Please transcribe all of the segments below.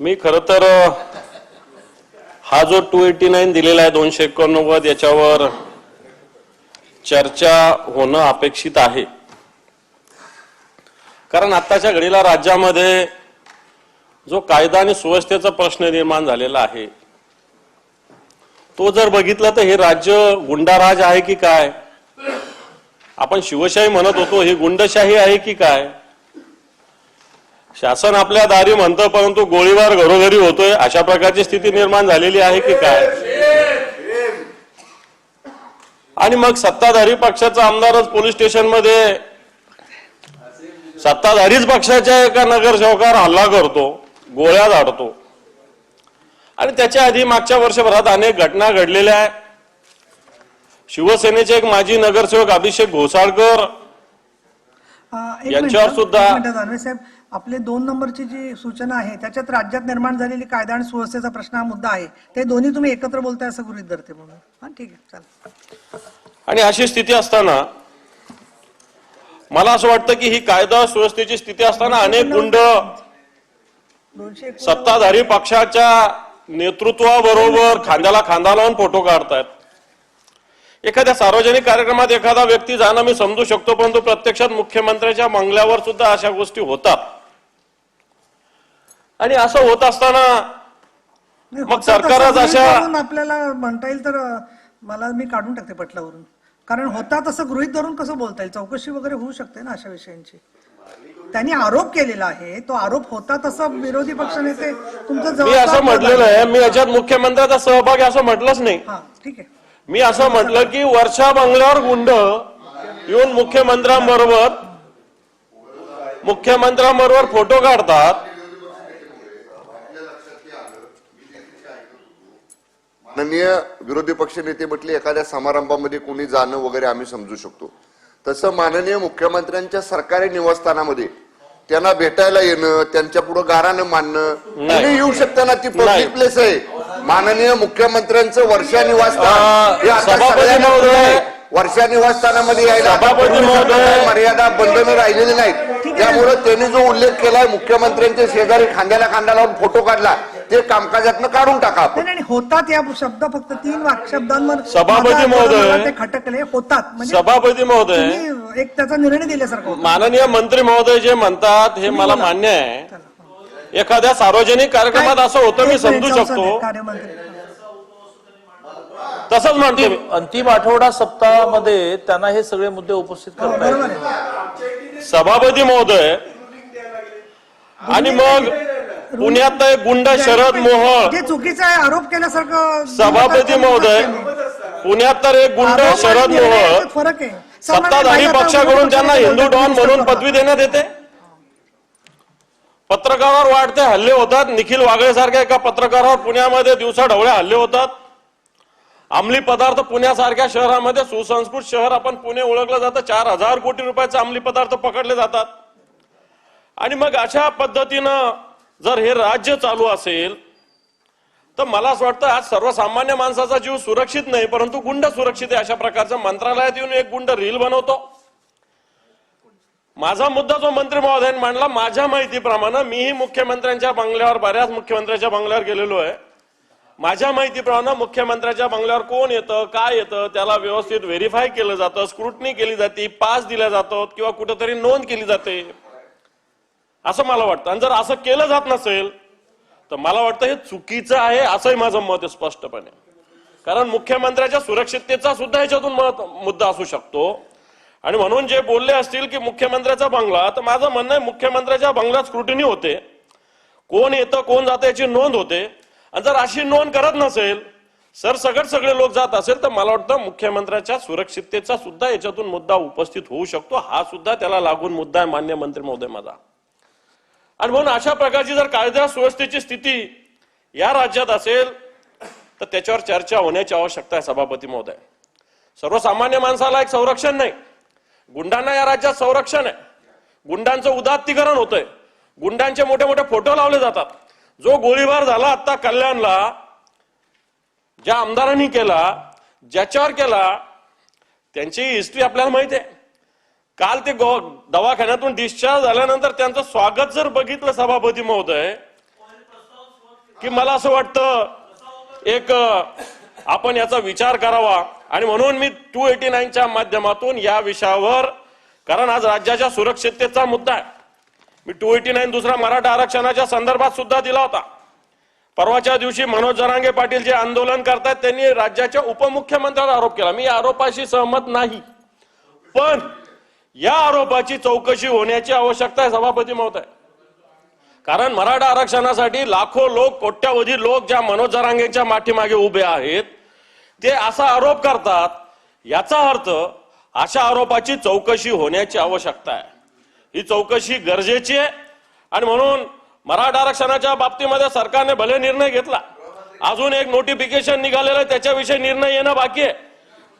मी खर तर हा जो टू एटी नाईन दिलेला आहे दोनशे एकोणनव्वद याच्यावर चर्चा होणं अपेक्षित आहे. कारण आत्ताच्या घडीला राज्यामध्ये जो कायदा आणि सुव्यवस्थेचा प्रश्न निर्माण झालेला आहे तो जर बघितला तर हे राज्य गुंडाराज आहे की काय? आपण शिवशाही म्हणत होतो ही गुंडशाही आहे की काय? शासन आपल्या दारी म्हणतं परंतु गोळीबार घरोघरी होतोय. अशा प्रकारची स्थिती निर्माण झालेली आहे की काय? आणि मग सत्ताधारी पक्षाचा आमदारच पोलीस स्टेशनमध्ये सत्ताधारीच पक्षाच्या एका नगरसेवकावर हल्ला करतो गोळ्या झाडतो. आणि त्याच्या आधी मागच्या वर्षभरात अनेक घटना घडलेल्या आहे शिवसेनेचे एक माजी नगरसेवक अभिषेक घोसाळकर यांच्यावर सुद्धा- आपले दोन नंबरची जी सूचना आहे त्याच्यात राज्यात निर्माण झालेली कायदा आणि सुव्यवस्थेचा प्रश्न हा मुद्दा आहे. ते दोन्ही तुम्ही एकत्र बोलताय असं गृहित धरते म्हणून. हा ठीक आहे चालेल. आणि अशी स्थिती असताना मला असं वाटतं की ही कायदा सुव्यवस्थेची स्थिती असताना अनेक गुंड सत्ताधारी पक्षाच्या नेतृत्वाबरोबर खांद्याला खांदा लावून फोटो काढतायत. एखाद्या सार्वजनिक कार्यक्रमात एखादा व्यक्ती जाणं मी समजू शकतो परंतु प्रत्यक्षात मुख्यमंत्र्याच्या बंगल्यावर सुद्धा अशा गोष्टी होतात. आणि असं होत असताना मग सरकारच अशा- धरून आपल्याला म्हणता येईल तर मला मी काढून टाकते पटलावरून. कारण होता तसं गृहित धरून कसं बोलता येईल? चौकशी वगैरे होऊ शकते ना अशा विषयांची. त्यांनी आरोप केलेला आहे तो आरोप होता तसं विरोधी पक्षनेते तुमचं मी जबाबदार असं म्हटलेलं आहे मी याच्यात मुख्यमंत्र्याचा सहभाग आहे असं म्हटलंच नाही. हा ठीक आहे. मी असं म्हटलं की वर्षा बंगल्यावर गुंड येऊन मुख्यमंत्र्यांबरोबर मुख्यमंत्र्यांबरोबर फोटो काढतात. माननीय विरोधी पक्ष नेते म्हटले एखाद्या समारंभामध्ये कोणी जाणं वगैरे आम्ही समजू शकतो. तसं माननीय मुख्यमंत्र्यांच्या सरकारी निवासस्थानामध्ये त्यांना भेटायला येणं त्यांच्या पुढे गारानं मानणं कोणी येऊ शकतं ना ती. पब्लिक प्लेस आहे. माननीय मुख्यमंत्र्यांचं वर्षा निवासस्थान हे आता सगळ्यांना. वर्षा निवासस्थानामध्ये यायला मर्यादा बंधनं राहिलेली नाहीत. त्यामुळे त्यांनी जो उल्लेख केलाय मुख्यमंत्र्यांच्या शेजारी खांद्याला खांदा लावून फोटो काढला ते कामकाजातनं काढून टाका आपण. नाही नाही होतात या शब्द फक्त तीन वाक शब्दांवर सभापती महोदय. मला ते खटकले. होतात. म्हणजे सभापती महोदय. तुम्ही एक त्याचा निर्णय दिल्यासारखं होतं. माननीय मंत्री महोदय जे म्हणतात हे मला मान्य आहे. एखाद्या सार्वजनिक कार्यक्रमात असं होतं मी एक समजू मिनिट, शकतो. कार्यमंत्री. तसंच म्हणतो मी. अंतिम आठवडा सप्ताहामध्ये त्यांना हे सगळे मुद्दे उपस्थित हो, करता बरोबर येतील आहे. सभापती महोदय. आणि मग पुण्यात एक गुंड शरद मोहोळ. चुकीचा आहे आरोप केल्यासारखं सभापती महोदय पुण्यात तर एक गुंड शरद मोहोळ फरक आहे. सत्ताधारी पक्षाकडून त्यांना हिंदू डॉन म्हणून. पदवी देण्यात येते पत्रकारावर वाढते हल्ले होतात. निखिल वागळे सारख्या एका पत्रकारावर पुण्यामध्ये दिवसा ढवळ्या हल्ले होतात. अंमली पदार्थ पुण्यासारख्या शहरामध्ये सुसंस्कृत शहर आपण पुणे ओळखलं जातं. चार हजार कोटी रुपयाचे अंमली पदार्थ पकडले जातात. आणि मग अशा पद्धतीनं जर हे राज्य चालू असेल तर मला असं वाटतं आज सर्वसामान्य माणसाचा जीव सुरक्षित नाही परंतु गुंड सुरक्षित आहे अशा प्रकारचं मंत्रालयात येऊन एक गुंड रील बनवतो. माझा मुद्दा जो मंत्री महोदयाने मांडला माझ्या माहितीप्रमाणे मीही मुख्यमंत्र्यांच्या बंगल्यावर बऱ्याच मुख्यमंत्र्यांच्या बंगल्यावर गेलेलो आहे. माझ्या माहितीप्रमाणे मुख्यमंत्र्यांच्या बंगल्यावर कोण येतं काय येतं त्याला व्यवस्थित व्हेरीफाय केलं जातं स्क्रुटनी केली जाते पास दिल्या जातात किंवा कुठंतरी नोंद केली जाते. असं मला वाटतं. आणि जर असं केलं जात नसेल तर मला वाटतं हे चुकीचं आहे असंही माझं मत आहे स्पष्टपणे. कारण मुख्यमंत्र्याच्या सुरक्षिततेचा सुद्धा याच्यातून मत मुद्दा असू शकतो. आणि म्हणून जे बोलले असतील की मुख्यमंत्र्याचा बंगला तर माझं म्हणणं आहे मुख्यमंत्र्याच्या बंगल्यात स्क्रुटिनी होते. कोण येतं कोण जातं याची नोंद होते. आणि जर अशी नोंद करत नसेल सर सगळ सगळे लोक जात असेल तर मला वाटतं मुख्यमंत्र्याच्या सुरक्षिततेचा सुद्धा याच्यातून मुद्दा उपस्थित होऊ शकतो. हा सुद्धा त्याला लागून मुद्दा आहे मान्य मंत्री महोदय माझा. आणि म्हणून अशा प्रकारची जर कायदा सुव्यवस्थेची स्थिती या राज्यात असेल तर त्याच्यावर चर्चा होण्याची आवश्यकता आहे सभापती महोदय. सर्वसामान्य माणसाला एक संरक्षण नाही. गुंडांना या राज्यात संरक्षण आहे. गुंडांचं उदात्तीकरण होतंय. गुंडांचे मोठे मोठे फोटो लावले जातात. जो गोळीबार झाला आता कल्याणला ज्या आमदारांनी केला ज्याच्यावर केला त्यांची हिस्ट्री आपल्याला माहिती आहे. काल ते गो- दवाखान्यातून डिस्चार्ज झाल्यानंतर त्यांचं स्वागत जर बघितलं सभापती महोदय की मला असं वाटतं एक आपण याचा विचार करावा. आणि म्हणून मी टू एटी नाईनच्या माध्यमातून या विषयावर कारण आज राज्याच्या सुरक्षिततेचा मुद्दा आहे. मी टू एटी नाईन दुसरा मराठा आरक्षणाच्या संदर्भात सुद्धा दिला होता. परवाच्या दिवशी मनोज जरांगे पाटील जे आंदोलन करतायत त्यांनी राज्याच्या उपमुख्यमंत्र्यावर आरोप केला. मी आरोपाशी सहमत नाही. पण या आरोपाची चौकशी होण्याची आवश्यकता आहे सभापती महोदय. कारण मराठा आरक्षणासाठी लाखो लोक कोट्यावधी लोक ज्या मनोज माठीमागे उभे आहेत ते असा आरोप करतात याचा अर्थ अशा आरोपाची चौकशी होण्याची आवश्यकता आहे. ही चौकशी गरजेची आहे आणि म्हणून मराठा आरक्षणाच्या बाबतीमध्ये सरकारने भले निर्णय घेतला अजून एक नोटिफिकेशन निघालेलं आहे त्याच्याविषयी निर्णय येणं बाकी आहे.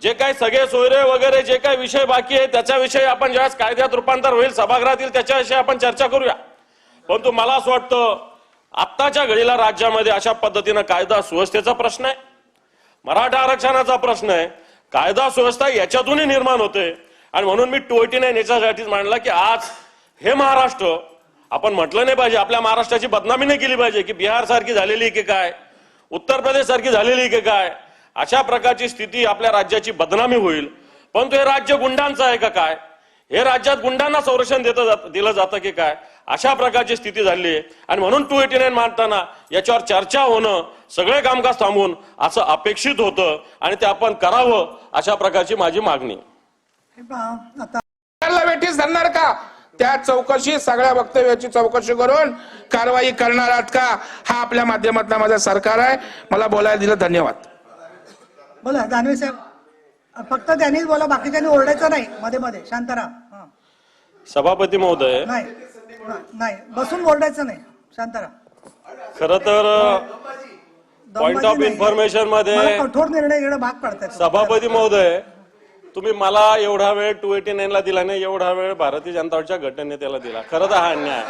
जे काही सगळे सोयरे वगैरे जे काही विषय बाकी आहे त्याच्याविषयी आपण ज्यावेळेस कायद्यात रूपांतर होईल सभागृहातील त्याच्याविषयी आपण चर्चा करूया. परंतु मला असं वाटतं आत्ताच्या घडीला राज्यामध्ये अशा पद्धतीनं कायदा सुव्यवस्थेचा प्रश्न आहे. मराठा आरक्षणाचा प्रश्न आहे. कायदा सुव्यवस्था याच्यातूनही निर्माण होते. आणि म्हणून मी टू नाही नाईन याच्यासाठीच मांडला की आज हे महाराष्ट्र आपण म्हटलं नाही पाहिजे आपल्या महाराष्ट्राची बदनामी नाही केली पाहिजे की बिहार सारखी झालेली की काय उत्तर प्रदेश सारखी झालेली की काय अशा प्रकारची स्थिती आपल्या राज्याची बदनामी होईल. परंतु हे राज्य गुंडांचं आहे का काय? हे राज्यात गुंडांना संरक्षण देत जात- दिलं जातं की काय? अशा प्रकारची स्थिती झाली आहे. आणि म्हणून टू एटी नाईन मांडताना याच्यावर चर्चा होणं सगळे कामकाज थांबून असं अपेक्षित होतं. आणि ते आपण करावं अशा प्रकारची माझी मागणी. वेठीस धरणार का? त्या चौकशी सगळ्या वक्तव्याची चौकशी करून कारवाई करणार आहात का? हा आपल्या माध्यमातला माझा सरकार आहे. मला बोलायला दिलं धन्यवाद. बोला दानवे साहेब फक्त त्यांनीच बोला बाकीच्यांनी ओरडायचं नाही. मध्ये मध्ये. शांत राहा. सभापती महोदय. नाही. नाही, नाही बसून ओरडायचं नाही. शांत राहा खर तर पॉइंट ऑफ. इन्फॉर्मेशनमध्ये कठोर निर्णय घेणं भाग पडतात सभापती महोदय तुम्ही मला एवढा वेळ टू एटी नाईन ला दिला नाही एवढा वेळ भारतीय जनता पार्टीच्या गटनेत्याला दिला. खरं तर हा अन्याय.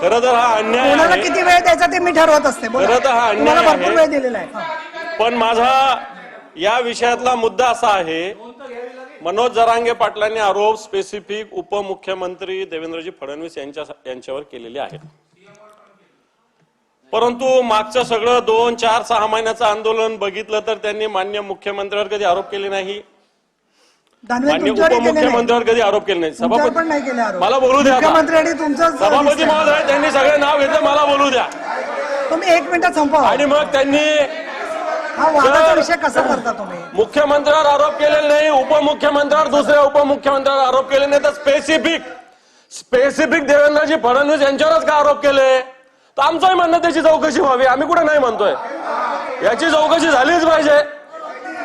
खरं तर हा अन्याय किती वेळ द्यायचा ते मी ठरवत असते. खरं तर हा अन्याय भरपूर. वेळ दिलेला आहे. पण माझा या विषयातला मुद्दा असा आहे मनोज जरांगे पाटलांनी आरोप स्पेसिफिक उपमुख्यमंत्री देवेंद्रजी फडणवीस यांच्या यांच्यावर केलेले आहेत परंतु मागचं सगळं दोन चार सहा महिन्याचं आंदोलन बघितलं तर त्यांनी मान्य मुख्यमंत्र्यावर कधी आरोप केले नाही मान्य. उपमुख्यमंत्र्यावर कधी आरोप केले नाही आरोप. मला बोलू द्या सभापती. महोदय त्यांनी सगळे नाव घेतलं मला बोलू द्या तुम्ही एक मिनिटात संपवा आणि मग त्यांनी हा वादाचा सर- विषय कसा करता तुम्ही? मुख्यमंत्र्यावर आरोप केलेले नाही उपमुख्यमंत्र्यावर दुसऱ्या उपमुख्यमंत्र्यावर आरोप केले नाही तर स्पेसिफिक स्पेसिफिक देवेंद्रजी फडणवीस यांच्यावरच का आरोप केले? तर आमचंही म्हणणं त्याची चौकशी व्हावी आम्ही कुठे नाही म्हणतोय. याची चौकशी झालीच पाहिजे.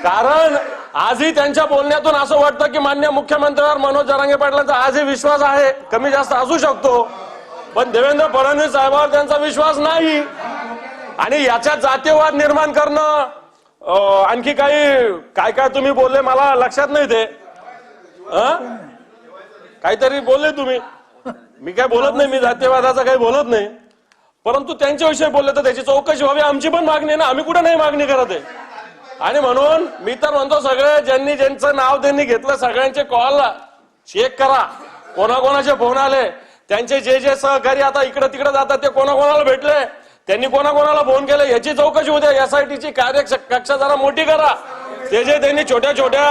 कारण आजही त्यांच्या बोलण्यातून असं वाटतं की मान्य मुख्यमंत्र्यावर मनोज जरांगे पाटलांचा आजही विश्वास आहे कमी जास्त असू शकतो. पण देवेंद्र फडणवीस साहेबांवर त्यांचा विश्वास नाही. आणि याच्यात जातीयवाद निर्माण करणं आणखी काही काय काय तुम्ही बोलले मला लक्षात नाही ते. काहीतरी बोलले तुम्ही. मी काय बोलत नाही मी जातीयवादाचा काही बोलत नाही. परंतु त्यांच्याविषयी बोलले तर त्याची चौकशी व्हावी आमची पण मागणी आहे ना. आम्ही कुठे नाही मागणी करत आहे? आणि म्हणून मी तर म्हणतो सगळे ज्यांनी ज्यांचं नाव त्यांनी घेतलं सगळ्यांचे कॉल चेक करा. कोणाकोणाचे फोन आले. त्यांचे जे जे सहकारी आता इकडे तिकडे जातात ते कोणाकोणाला भेटले? त्यांनी कोणाकोणाला फोन केला? याची चौकशी होते एसआयटीची कार्य कक्षा जरा मोठी करा. ते जे त्यांनी छोट्या छोट्या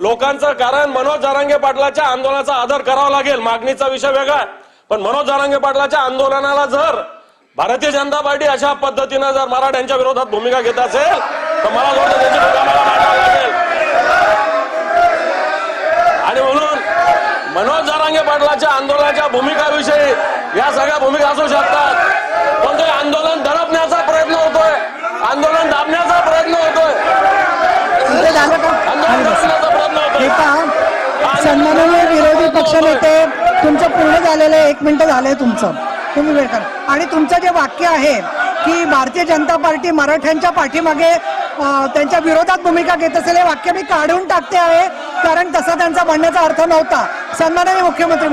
लोकांचं कारण मनोज जारांगे पाटलाच्या आंदोलनाचा आदर करावा लागेल. मागणीचा विषय वेगळा. पण मनोज जारांगे पाटलाच्या आंदोलनाला जर भारतीय जनता पार्टी अशा पद्धतीनं जर मराठ्यांच्या विरोधात भूमिका घेत असेल तर मला वाटतं त्याची लागेल. आणि म्हणून मनोज जारांगे पाटलाच्या आंदोलनाच्या भूमिकाविषयी या सगळ्या भूमिका असू शकतात. आंदोलन दडपण्याचा प्रयत्न होतोय. आंदोलन दाबण्याचा प्रयत्न होतोय. हे सन्माननीय विरोधी पक्षनेते तुमचं पूर्ण झालेलं आहे. एक मिनिटं झालंय तुमचं. तुम्ही वेळ करा. आणि तुमचं जे वाक्य आहे की भारतीय जनता पार्टी मराठ्यांच्या पाठीमागे त्यांच्या विरोधात भूमिका घेत असेल हे वाक्य मी काढून टाकते आहे कारण तसा त्यांचा म्हणण्याचा अर्थ नव्हता. सन्माननीय मुख्यमंत्री